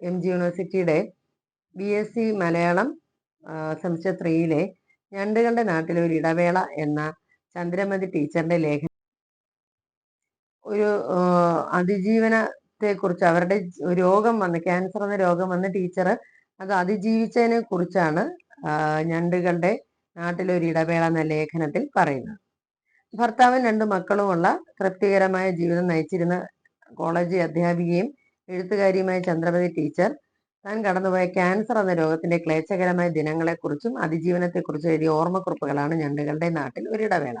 M G യൂണിവേഴ്സിറ്റിയുടെ B S C Malayalam semester ത്രീയിലെ ഞണ്ടുകളുടെ നാട്ടിലെ ഒരു ഇടവേള എന്ന ചന്ദ്രമതി ടീച്ചറിന്റെ ലേഖനം. ഒരു അതിജീവനത്തെ കുറിച്ച് അവരുടെ രോഗം വന്ന് ക്യാൻസർ എന്ന രോഗം വന്ന ടീച്ചർ അത് അതിജീവിച്ചതിനെ കുറിച്ചാണ് ഞണ്ടുകളുടെ നാട്ടിലെ ഒരു ഇടവേള എന്ന ലേഖനത്തിൽ പറയുന്നത്. ഭർത്താവും രണ്ട് മക്കളുമുള്ള തൃപ്തികരമായ ജീവിതം നയിച്ചിരുന്ന കോളേജ് അധ്യാപികയും എഴുത്തുകാരിയുമായ ചന്ദ്രമതി ടീച്ചർ താൻ കടന്നുപോയ ക്യാൻസർ എന്ന രോഗത്തിന്റെ ക്ലേശകരമായ ദിനങ്ങളെക്കുറിച്ചും അതിജീവനത്തെക്കുറിച്ചും എഴുതിയ ഓർമ്മക്കുറിപ്പുകളാണ് ഞണ്ടുകളുടെ നാട്ടിൽ ഒരിടവേള.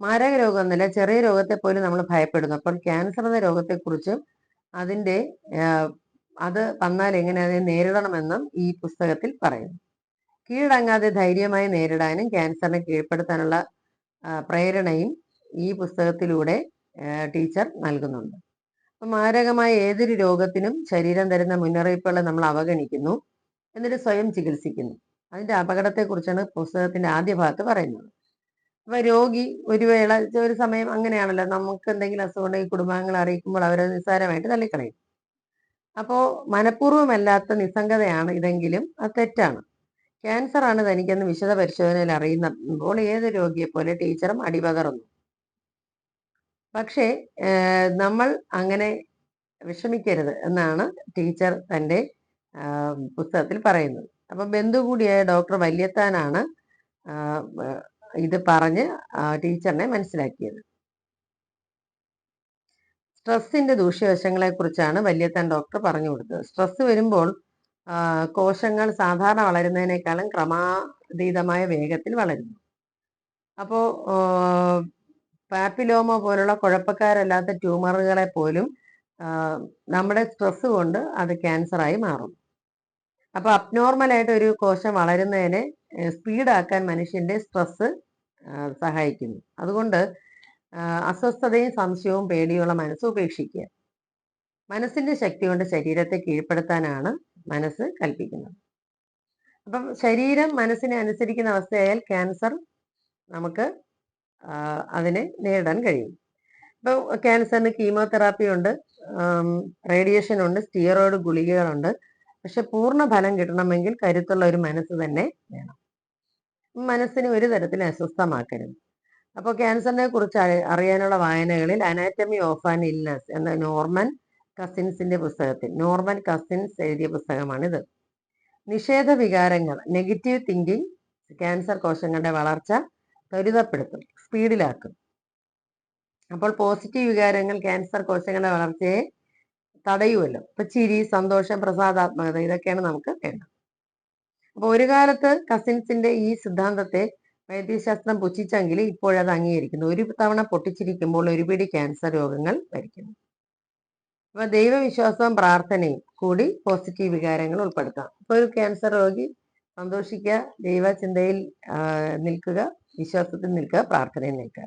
മാരക രോഗമൊന്നുമില്ല ചെറിയ രോഗത്തെ പോലും നമ്മൾ ഭയപ്പെടുന്നു. അപ്പോൾ ക്യാൻസർ എന്ന രോഗത്തെക്കുറിച്ചും അതിന്റെ അത് വന്നാൽ എങ്ങനെ അതിനെ നേരിടണമെന്നും ഈ പുസ്തകത്തിൽ പറയുന്നു. കീഴടങ്ങാതെ ധൈര്യമായി നേരിടാനും ക്യാൻസറിനെ കീഴ്പ്പെടുത്താനുള്ള പ്രേരണയും ഈ പുസ്തകത്തിലൂടെ ടീച്ചർ നൽകുന്നുണ്ട്. മാരകമായ ഏതൊരു രോഗത്തിനും ശരീരം തരുന്ന മുന്നറിയിപ്പുകളെ നമ്മൾ അവഗണിക്കുന്നു. എന്നിട്ട് സ്വയം ചികിത്സിക്കുന്നു. അതിന്റെ അപകടത്തെക്കുറിച്ചാണ് പുസ്തകത്തിന്റെ ആദ്യ ഭാഗത്ത് പറയുന്നത്. അപ്പൊ രോഗി ഒരു വേള ഒരു സമയം അങ്ങനെയാണല്ലോ. നമുക്ക് എന്തെങ്കിലും അസുഖം ഉണ്ടെങ്കിൽ കുടുംബാംഗങ്ങൾ അറിയിക്കുമ്പോൾ അവരെ നിസ്സാരമായിട്ട് തള്ളിക്കളയും. അപ്പോ മനഃപൂർവമല്ലാത്ത നിസ്സംഗതയാണ് ഇതെങ്കിലും അത് തെറ്റാണ്. ക്യാൻസർ ആണ് തനിക്കെന്ന് വിശദ പരിശോധനയിൽ അറിയുമ്പോൾ ഏത് രോഗിയെ പോലെ ടീച്ചറും അടിപകർന്നു. പക്ഷേ നമ്മൾ അങ്ങനെ വിഷമിക്കരുത് എന്നാണ് ടീച്ചർ തന്റെ പുസ്തകത്തിൽ പറയുന്നത്. അപ്പം ബന്ധു കൂടിയായ ഡോക്ടർ വല്യത്താനാണ് ഇത് പറഞ്ഞ് ടീച്ചറിനെ മനസ്സിലാക്കിയത്. സ്ട്രെസ്സിന്റെ ദൂഷ്യവശങ്ങളെ കുറിച്ചാണ് വല്യത്താൻ ഡോക്ടർ പറഞ്ഞു കൊടുത്തത്. സ്ട്രെസ് വരുമ്പോൾ കോശങ്ങൾ സാധാരണ വളരുന്നതിനേക്കാളും ക്രമാതീതമായ വേഗത്തിൽ വളരുന്നു. അപ്പോൾ പാപ്പിലോമ പോലുള്ള കുഴപ്പക്കാരല്ലാത്ത ട്യൂമറുകളെ പോലും നമ്മുടെ സ്ട്രെസ് കൊണ്ട് അത് ക്യാൻസറായി മാറും. അപ്പൊ അബ്നോർമലായിട്ട് ഒരു കോശം വളരുന്നതിനെ സ്പീഡാക്കാൻ മനുഷ്യന്റെ സ്ട്രെസ് സഹായിക്കുന്നു. അതുകൊണ്ട് അസ്വസ്ഥതയും സംശയവും പേടിയുള്ള മനസ്സ് ഉപേക്ഷിക്കുക. മനസ്സിന്റെ ശക്തി കൊണ്ട് ശരീരത്തെ കീഴ്പ്പെടുത്താനാണ് മനസ്സ് കൽപ്പിക്കുന്നത്. അപ്പം ശരീരം മനസ്സിനെ അനുസരിക്കുന്ന അവസ്ഥയായാൽ ക്യാൻസർ നമുക്ക് അതിനെ നേരിടാൻ കഴിയും. ഇപ്പൊ ക്യാൻസറിന് കീമോതെറാപ്പി ഉണ്ട് റേഡിയേഷൻ ഉണ്ട് സ്റ്റിയറോയിഡ് ഗുളികകളുണ്ട്. പക്ഷെ പൂർണ ഫലം കിട്ടണമെങ്കിൽ കരുത്തുള്ള ഒരു മനസ്സ് തന്നെ വേണം. മനസ്സിനെ ഒരു തരത്തിൽ അസ്വസ്ഥമാക്കരുത്. അപ്പോൾ ക്യാൻസറിനെ കുറിച്ച് അറിയാനുള്ള വായനകളിൽ അനാറ്റമി ഓഫ് ആൻ ഇൽനസ് എന്ന നോർമൻ കസിൻസിന്റെ പുസ്തകത്തിൽ നോർമൻ കസിൻസ് എഴുതിയ പുസ്തകമാണിത്. നിഷേധ വികാരങ്ങൾ നെഗറ്റീവ് തിങ്കിങ് ക്യാൻസർ കോശങ്ങളുടെ വളർച്ച ത്വരിതപ്പെടുത്തും സ്പീഡിലാക്കും. അപ്പോൾ പോസിറ്റീവ് വികാരങ്ങൾ ക്യാൻസർ കോശങ്ങളുടെ വളർച്ചയെ തടയുമല്ലോ ഇപ്പൊ ചിരി സന്തോഷം പ്രസാദാത്മകത ഇതൊക്കെയാണ് നമുക്ക് വേണ്ടത്. അപ്പൊ ഒരു കാലത്ത് കസിൻസിന്റെ ഈ സിദ്ധാന്തത്തെ വൈദ്യശാസ്ത്രം പുച്ഛിച്ചെങ്കിൽ ഇപ്പോഴത് അംഗീകരിക്കുന്നു. ഒരു തവണ പൊട്ടിച്ചിരിക്കുമ്പോൾ ഒരു പിടി ക്യാൻസർ രോഗങ്ങൾ വരിക്കുന്നു. അപ്പൊ ദൈവവിശ്വാസവും പ്രാർത്ഥനയും കൂടി പോസിറ്റീവ് വികാരങ്ങൾ ഉൾപ്പെടുത്താം. ഇപ്പൊ ഒരു ക്യാൻസർ രോഗി സന്തോഷിക്കുക ദൈവചിന്തയിൽ നിൽക്കുക വിശ്വാസത്തിൽ നിൽക്കുക പ്രാർത്ഥനയിൽ നിൽക്കുക.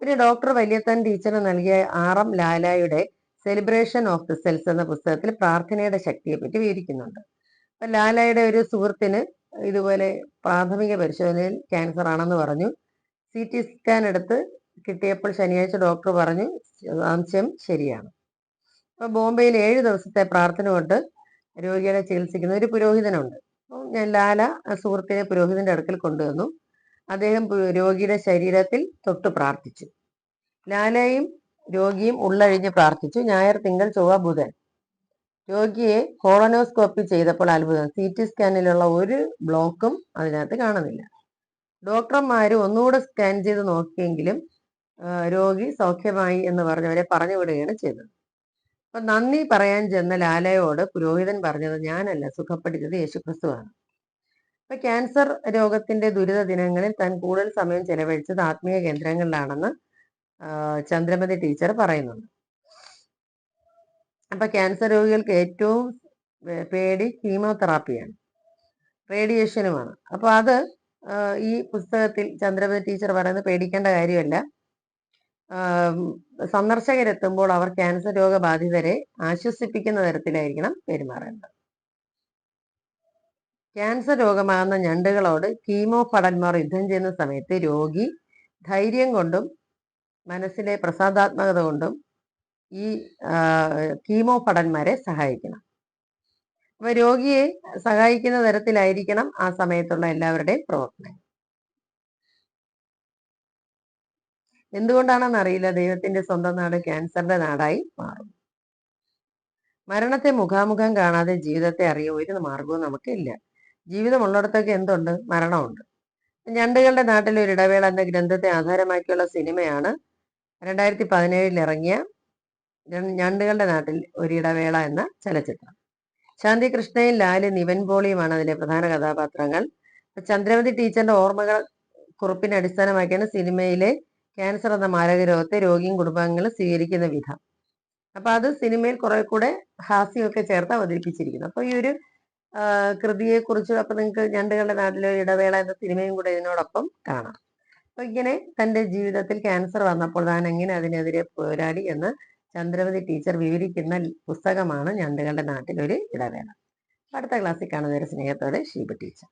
പിന്നെ ഡോക്ടർ വലിയത്തൻ ടീച്ചറിന് നൽകിയ ആർ എം ലാലായുടെ സെലിബ്രേഷൻ ഓഫ് ദി സെൽസ് എന്ന പുസ്തകത്തിൽ പ്രാർത്ഥനയുടെ ശക്തിയെ പറ്റി വിവരിക്കുന്നുണ്ട്. അപ്പൊ ലാലായുടെ ഒരു സുഹൃത്തിന് ഇതുപോലെ പ്രാഥമിക പരിശോധനയിൽ ക്യാൻസർ ആണെന്ന് പറഞ്ഞു. സി ടി സ്കാൻ എടുത്ത് കിട്ടിയപ്പോൾ ശനിയാഴ്ച ഡോക്ടർ പറഞ്ഞു അംശം ശരിയാണ്. അപ്പൊ ബോംബെയിൽ ഏഴ് ദിവസത്തെ പ്രാർത്ഥന കൊണ്ട് രോഗികളെ ചികിത്സിക്കുന്ന ഒരു പുരോഹിതനുണ്ട്. അപ്പോൾ ഞാൻ ലാല സുഹൃത്തിനെ പുരോഹിതന്റെ അടുക്കൽ കൊണ്ടുവന്നു. അദ്ദേഹം രോഗിയുടെ ശരീരത്തിൽ തൊട്ട് പ്രാർത്ഥിച്ചു. ലാലയും രോഗിയും ഉള്ളഴിഞ്ഞ് പ്രാർത്ഥിച്ചു ഞായർ തിങ്കൾ ചൊവ്വ ബുധൻ. രോഗിയെ കോളനോസ്കോപ്പി ചെയ്തപ്പോൾ അത്ഭുതം. സി ടി സ്കാനിലുള്ള ഒരു ബ്ലോക്കും അതിനകത്ത് കാണുന്നില്ല. ഡോക്ടർമാർ ഒന്നുകൂടെ സ്കാൻ ചെയ്ത് നോക്കിയെങ്കിലും രോഗി സൗഖ്യമായി എന്ന് പറഞ്ഞവരെ പറഞ്ഞു വിടുകയാണ് ചെയ്തത്. അപ്പൊ നന്ദി പറയാൻ ചെന്ന ലാലയോട് പുരോഹിതൻ പറഞ്ഞത് ഞാനല്ല സുഖപ്പെടുത്തിയത് യേശുക്രിസ്തുവാണ്. ഇപ്പൊ ക്യാൻസർ രോഗത്തിന്റെ ദുരിത ദിനങ്ങളിൽ താൻ കൂടുതൽ സമയം ചെലവഴിച്ചത് ആത്മീയ കേന്ദ്രങ്ങളിലാണെന്ന് ചന്ദ്രമതി ടീച്ചർ പറയുന്നുണ്ട്. അപ്പൊ ക്യാൻസർ രോഗികൾക്ക് ഏറ്റവും പേടി കീമോതെറാപ്പിയാണ്. റേഡിയേഷനുമാണ്. അപ്പൊ അത് ഈ പുസ്തകത്തിൽ ചന്ദ്രമതി ടീച്ചർ പറയുന്നത് പേടിക്കേണ്ട കാര്യമല്ല. സന്ദർശകരെത്തുമ്പോൾ അവർ ക്യാൻസർ രോഗബാധിതരെ ആശ്വസിപ്പിക്കുന്ന തരത്തിലായിരിക്കണം പെരുമാറേണ്ടത്. ക്യാൻസർ രോഗമാകുന്ന ഞണ്ടുകളോട് കീമോ ഭടന്മാർ യുദ്ധം ചെയ്യുന്ന സമയത്ത് രോഗി ധൈര്യം കൊണ്ടും മനസ്സിലെ പ്രസാദാത്മകത കൊണ്ടും ഈ കീമോ ഭടന്മാരെ സഹായിക്കണം. അപ്പൊ രോഗിയെ സഹായിക്കുന്ന തരത്തിലായിരിക്കണം ആ സമയത്തുള്ള എല്ലാവരുടെയും പ്രവർത്തനം. എന്തുകൊണ്ടാണെന്ന് അറിയില്ല ദൈവത്തിന്റെ സ്വന്തം നാട് ക്യാൻസറിന്റെ നാടായി മാറും മരണത്തെ മുഖാമുഖം കാണാതെ ജീവിതത്തെ അറിയ ഒരു മാർഗവും നമുക്കില്ല. ജീവിതമുള്ളിടത്തൊക്കെ എന്തുണ്ട്? മരണമുണ്ട്. ഞണ്ടുകളുടെ നാട്ടിൽ ഒരു ഇടവേള എന്ന ഗ്രന്ഥത്തെ ആധാരമാക്കിയുള്ള സിനിമയാണ് രണ്ടായിരത്തി പതിനേഴിൽ ഇറങ്ങിയ ഞണ്ടുകളുടെ നാട്ടിൽ ഒരു ഇടവേള എന്ന ചലച്ചിത്രം. ശാന്തി കൃഷ്ണയും ലാൽ നിവൻ പോളിയുമാണ് അതിലെ പ്രധാന കഥാപാത്രങ്ങൾ. ചന്ദ്രവതി ടീച്ചറിന്റെ ഓർമ്മകൾ കുറിപ്പിനെ അടിസ്ഥാനമാക്കിയാണ് സിനിമയിലെ ക്യാൻസർ എന്ന മാരക രോഗത്തെ രോഗിയും കുടുംബാംഗങ്ങളും സ്വീകരിക്കുന്ന വിധം. അപ്പൊ അത് സിനിമയിൽ കുറെ കൂടെ ഹാസ്യമൊക്കെ ചേർത്ത് അവതരിപ്പിച്ചിരിക്കുന്നു. അപ്പൊ ഈ ഒരു കൃതിയെ കുറിച്ച് അപ്പൊ നിങ്ങൾക്ക് ഞണ്ടുകളുടെ നാട്ടിലെ ഇടവേള എന്ന സിനിമയും കൂടെ ഇതിനോടൊപ്പം കാണാം. അപ്പൊ ഇങ്ങനെ തന്റെ ജീവിതത്തിൽ ക്യാൻസർ വന്നപ്പോൾ താൻ എങ്ങനെ അതിനെതിരെ പോരാടി എന്ന് ചന്ദ്രവതി ടീച്ചർ വിവരിക്കുന്ന പുസ്തകമാണ് ഞണ്ടുകളുടെ നാട്ടിലൊരു ഇടവേള. അടുത്ത ക്ലാസ്സിൽ കാണുന്നവരെ സ്നേഹത്തോടെ ഷീബ ടീച്ചർ